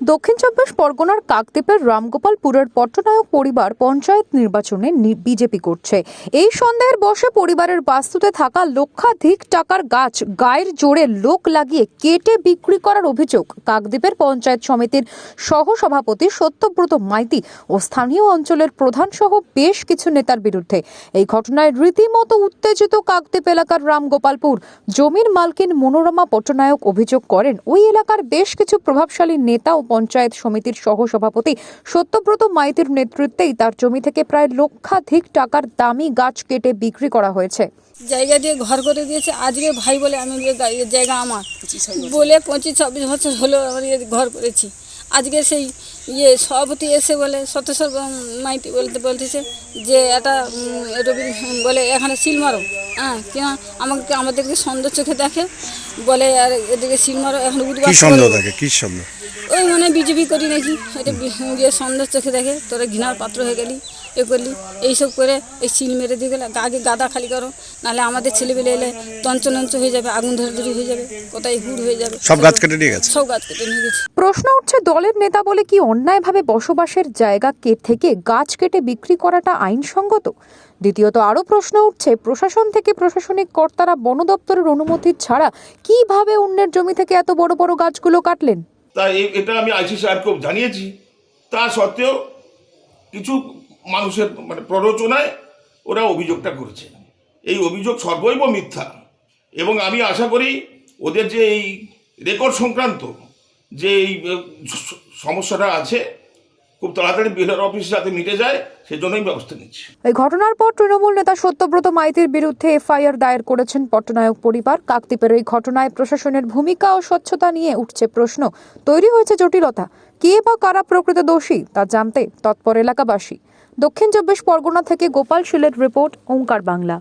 দক্ষিণ চব্বিশ পরগনার কাকদ্বীপের রামগোপালপুরের পট্টনায়ক পরিবার পঞ্চায়েত নির্বাচনে বিজেপি করছে। এই সন্দেহের বসে পরিবারের বাস্তুতে থাকা লক্ষাধিক টাকার গাছ গায়ের জোরে লোক লাগিয়ে কেটে বিক্রি করার অভিযোগ কাকদ্বীপের পঞ্চায়েত সমিতির সহসভাপতি সত্যব্রত মাইতি ও স্থানীয় অঞ্চলের প্রধান সহ বেশ কিছু নেতার বিরুদ্ধে। এই ঘটনায় রীতিমতো উত্তেজিত কাকদ্বীপ এলাকার রামগোপালপুর জমির মালকিন মনোরমা পট্টনায়ক অভিযোগ করেন, ওই এলাকার বেশ কিছু প্রভাবশালী নেতা ও পঞ্চায়েত সমিতির সহসভাপতি সত্যব্রত মাইতির নেতৃত্বেই তার জমি থেকে প্রায় লক্ষাধিক টাকার দামি গাছ কেটে বিক্রি করা হয়েছে। জায়গা দিয়ে ঘর করে দিয়েছে। আজকে ভাই বলে আমি জায়গা আমার। বলে পঁচিশ, ছাব্বিশ বছর হলো ইয়ে ঘর করেছি। আজকে সেই ইয়ে সভাপতি এসে বলে সতেশ্বর মাইতি বলতে বলতেছে যে, এটা রবি বলে, এখানে সিল মারো। হ্যাঁ কেউ আমাকে আমাদেরকে সন্দেহ চোখে দেখে বলে আর এদিকে সিল এখন কি সন্দেহ। থাকে কি সন্দেহ? ওই মানে বিজেপি করি নাকি? এটা সন্দেহ চোখে দেখে তোরা ঘৃণার পাত্র হয়ে গেলি। এ করলি এইসব করে এই চিল মেরে দিয়ে গেলে আগে গাদা খালি করো নাহলে আমাদের ছেলেবেলে এলে তঞ্চনঞ্চ হয়ে যাবে আগুন ধরে ধরে হয়ে যাবে কোথায় হুড় হয়ে যাবে। সব গাছ কেটে নিয়ে গেছে? সব গাছ কেটে নিয়ে গেছে। প্রশ্ন উঠছে দলের নেতা বলে কি অন্যায়ভাবে বসবাসের জায়গা কে থেকে গাছ কেটে বিক্রি করাটা আইনসঙ্গত? দ্বিতীয়ত আরও প্রশ্ন উঠছে প্রশাসন থেকে প্রশাসনিক কর্তারা বন দপ্তরের অনুমতি ছাড়া কীভাবে অন্যের জমি থেকে এত বড় বড় গাছগুলো কাটলেন? তা এটা আমি আইসি স্যারকেও জানিয়েছি। তা সত্ত্বেও কিছু মানুষের মানে প্ররোচনায় ওরা অভিযোগটা করেছে। এই অভিযোগ সর্বৈব মিথ্যা। এবং আমি আশা করি ওদের যে এই রেকর্ড সংক্রান্ত যে এই সমস্যাটা আছে, খুব তাড়াতাড়ি বিএলআর অফিস যাতে মিটে যায়, সেজন্যই ব্যবস্থা নিচ্ছি। এই ঘটনার পর তৃণমূল নেতা সত্যব্রত মাইতির বিরুদ্ধে এফআইআর দায়ের করেছেন পট্টনায়ক পরিবার। কাকদ্বীপের এই ঘটনায় প্রশাসনের ভূমিকা ও স্বচ্ছতা নিয়ে উঠছে প্রশ্ন। তৈরি হয়েছে জটিলতা। কে বা কারা প্রকৃত দোষী তা জানতে তৎপর এলাকাবাসী। দক্ষিণ চব্বিশ পরগনা থেকে গোপাল শিলের রিপোর্ট, ওঙ্কার বাংলা।